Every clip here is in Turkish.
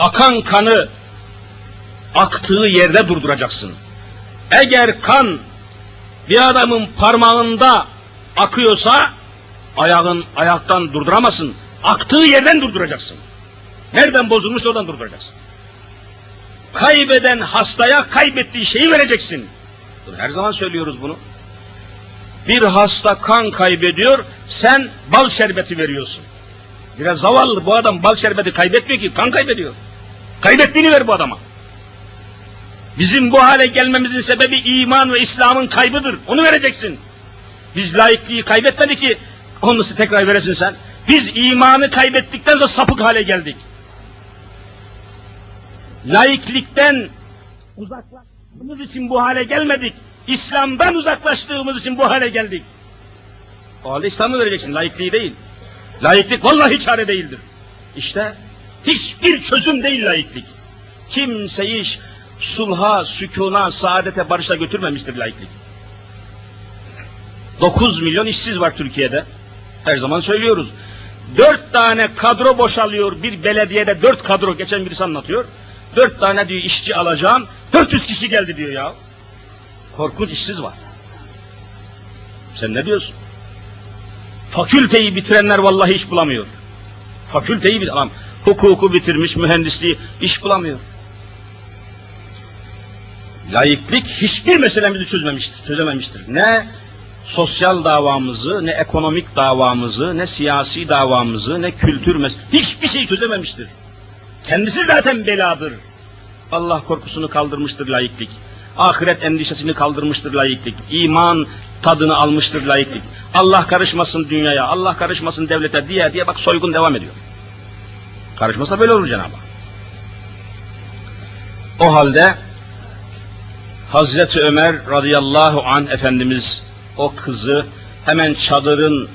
akan kanı aktığı yerde durduracaksın. Eğer kan bir adamın parmağında akıyorsa ayağın ayaktan durduramazsın. Aktığı yerden durduracaksın. Nereden bozulmuş oradan durduracaksın. Kaybeden hastaya kaybettiği şeyi vereceksin. Her zaman söylüyoruz bunu. Bir hasta kan kaybediyor, sen bal şerbeti veriyorsun. Biraz zavallı bu adam bal şerbeti kaybetmiyor ki, kan kaybediyor. Kaybettiğini ver bu adama. Bizim bu hale gelmemizin sebebi iman ve İslam'ın kaybıdır. Onu vereceksin. Biz laikliği kaybetmedik ki onu tekrar veresin sen. Biz imanı kaybettikten sonra sapık hale geldik. Laiklikten uzaklaştığımız için bu hale gelmedik. İslam'dan uzaklaştığımız için bu hale geldik. O halde İslam'ı vereceksin, laikliği değil. Laiklik vallahi çare değildir. İşte hiçbir çözüm değil laiklik. Kimseyi sulha, sükuna, saadete, barışa götürmemiştir laiklik. 9 milyon işsiz var Türkiye'de. Her zaman söylüyoruz. 4 tane kadro boşalıyor bir belediyede 4 kadro geçen birisi anlatıyor. 4 tane diyor işçi alacağım. 400 kişi geldi diyor ya. Korkunç işsiz var. Sen ne diyorsun? Fakülteyi bitirenler vallahi iş bulamıyor. Fakülteyi bit adam hukuku bitirmiş, mühendisliği iş bulamıyor. Layıklık hiçbir meselemizi çözmemiştir, çözememiştir. Ne sosyal davamızı, ne ekonomik davamızı, ne siyasi davamızı, ne kültür mes hiçbir şey çözememiştir. Kendisi zaten beladır. Allah korkusunu kaldırmıştır layıklık. Ahiret endişesini kaldırmıştır layıklık. İman tadını almıştır layıklık. Allah karışmasın dünyaya, Allah karışmasın devlete diye diye bak soygun devam ediyor. Karışmasa böyle olur Cenab-ı. O halde Hazreti Ömer radıyallahu an Efendimiz o kızı hemen çadırın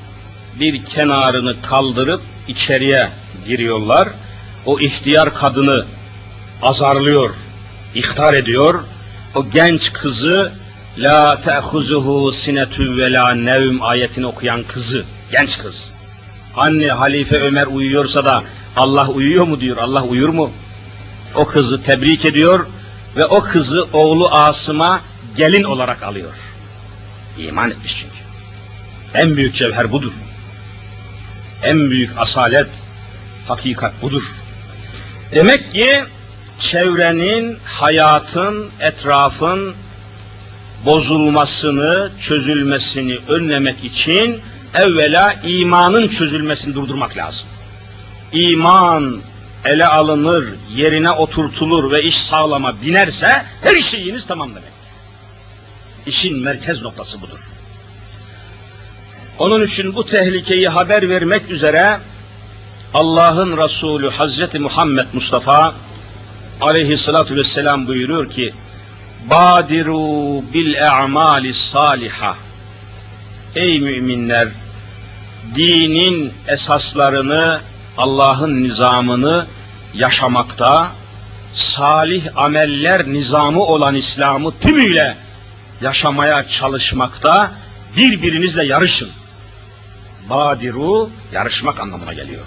bir kenarını kaldırıp içeriye giriyorlar. O ihtiyar kadını azarlıyor, ihtar ediyor. O genç kızı La te'huzuhu sinetü ve la nevm ayetini okuyan kızı, genç kız. Anne Halife Ömer uyuyorsa da Allah uyuyor mu diyor, Allah uyur mu? O kızı tebrik ediyor ve o kızı oğlu Asım'a gelin olarak alıyor. İman etmiş çünkü. En büyük cevher budur. En büyük asalet, hakikat budur. Demek ki çevrenin, hayatın, etrafın bozulmasını, çözülmesini önlemek için evvela imanın çözülmesini durdurmak lazım. İman ele alınır, yerine oturtulur ve iş sağlama binerse her şeyiniz tamam demek. İşin merkez noktası budur. Onun için bu tehlikeyi haber vermek üzere Allah'ın Resulü Hazreti Muhammed Mustafa aleyhissalatu vesselam buyuruyor ki Badiru bil e'mali saliha Ey müminler dinin esaslarını Allah'ın nizamını yaşamakta salih ameller nizamı olan İslam'ı tümüyle yaşamaya çalışmakta birbirinizle yarışın. Badiru yarışmak anlamına geliyor.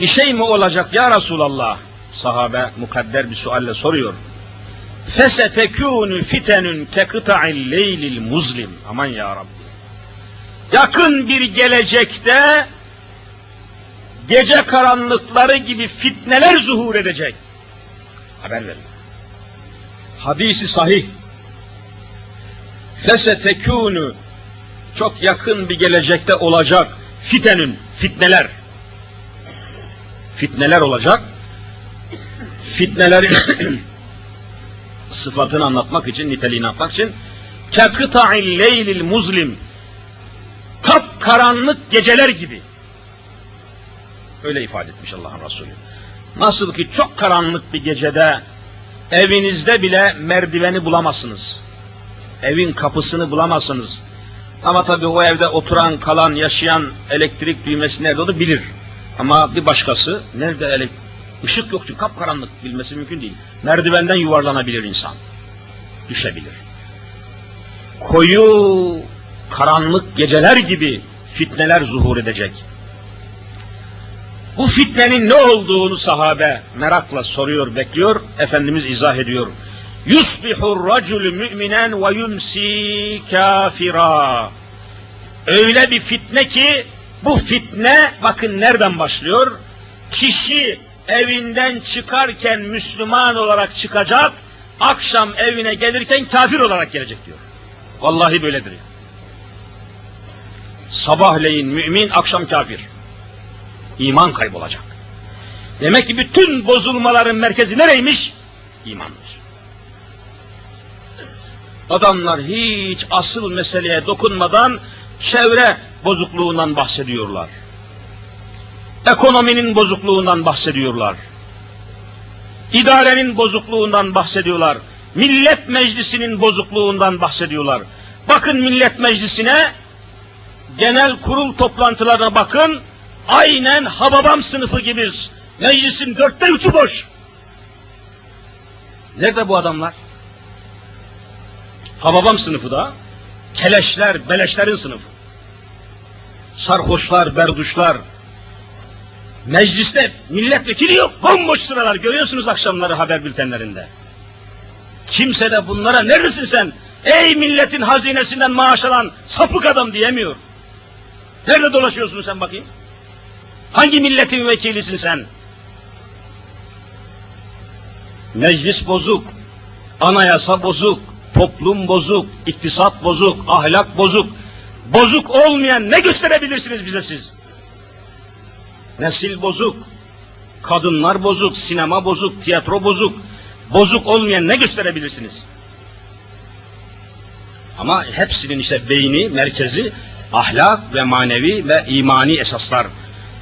Bir şey mi olacak ya Resulallah? Sahabe mukadder bir sualle soruyor. Fesetekûnü fitenün kekıta'il leylil muzlim. Aman ya Rabbi. Yakın bir gelecekte gece karanlıkları gibi fitneler zuhur edecek. Haber verin. Hadisi sahih. Fesetekûnü çok yakın bir gelecekte olacak fitenün, fitneler. Fitneler olacak. Fitnelerin sıfatını anlatmak için, niteliğini anlatmak için kekıta'il leylil muzlim kap karanlık geceler gibi öyle ifade etmiş Allah'ın Resulü. Nasıl ki çok karanlık bir gecede evinizde bile merdiveni bulamazsınız. Evin kapısını bulamazsınız. Ama tabii o evde oturan, kalan, yaşayan elektrik düğmesi nerede onu bilir. Ama bir başkası nerede elektrik Işık yok çünkü kapkaranlık bilmesi mümkün değil. Merdivenden yuvarlanabilir insan. Düşebilir. Koyu karanlık geceler gibi fitneler zuhur edecek. Bu fitnenin ne olduğunu sahabe merakla soruyor, bekliyor. Efendimiz izah ediyor. Yusbihur racul müminen ve yumsi kafira. Öyle bir fitne ki bu fitne bakın nereden başlıyor? Kişi evinden çıkarken Müslüman olarak çıkacak, akşam evine gelirken kafir olarak gelecek diyor. Vallahi böyledir. Sabahleyin mümin, akşam kafir. İman kaybolacak. Demek ki bütün bozulmaların merkezi nereymiş? İmandır. Adamlar hiç asıl meseleye dokunmadan çevre bozukluğundan bahsediyorlar. Ekonominin bozukluğundan bahsediyorlar. İdarenin bozukluğundan bahsediyorlar. Millet meclisinin bozukluğundan bahsediyorlar. Bakın millet meclisine, genel kurul toplantılarına bakın, aynen Hababam sınıfı gibiyiz. Meclisin dörtte üçü boş. Nerede bu adamlar? Hababam sınıfı da, keleşler, beleşlerin sınıfı. Sarhoşlar, berduşlar. Mecliste milletvekili yok, bomboş sıralar görüyorsunuz akşamları haber bültenlerinde. Kimse de bunlara neredesin sen? Ey milletin hazinesinden maaş alan sapık adam diyemiyor. Nerede dolaşıyorsun sen bakayım? Hangi milletin vekilisin sen? Meclis bozuk, anayasa bozuk, toplum bozuk, iktisat bozuk, ahlak bozuk. Bozuk olmayan ne gösterebilirsiniz bize siz? Nesil bozuk, kadınlar bozuk, sinema bozuk, tiyatro bozuk. Bozuk olmayan ne gösterebilirsiniz? Ama hepsinin işte beyni, merkezi ahlak ve manevi ve imani esaslar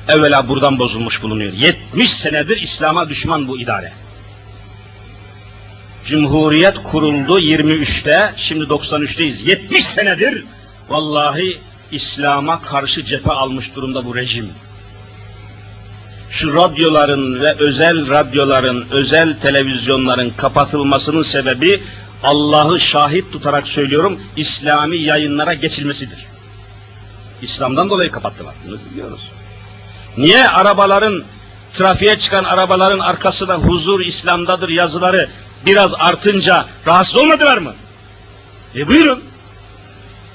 evvela buradan bozulmuş bulunuyor. 70 senedir İslam'a düşman bu idare. Cumhuriyet kuruldu 23'te, şimdi 93'teyiz. 70 senedir vallahi İslam'a karşı cephe almış durumda bu rejim. Şu radyoların ve özel radyoların, özel televizyonların kapatılmasının sebebi Allah'ı şahit tutarak söylüyorum, İslami yayınlara geçilmesidir. İslam'dan dolayı kapattılar. Bunu biliyoruz. Niye arabaların, trafiğe çıkan arabaların arkasında huzur İslam'dadır yazıları biraz artınca rahatsız olmadılar mı? E buyurun.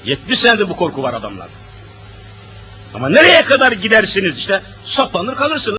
70 senedir bu korku var adamlar. Ama nereye kadar gidersiniz işte saplanır kalırsınız.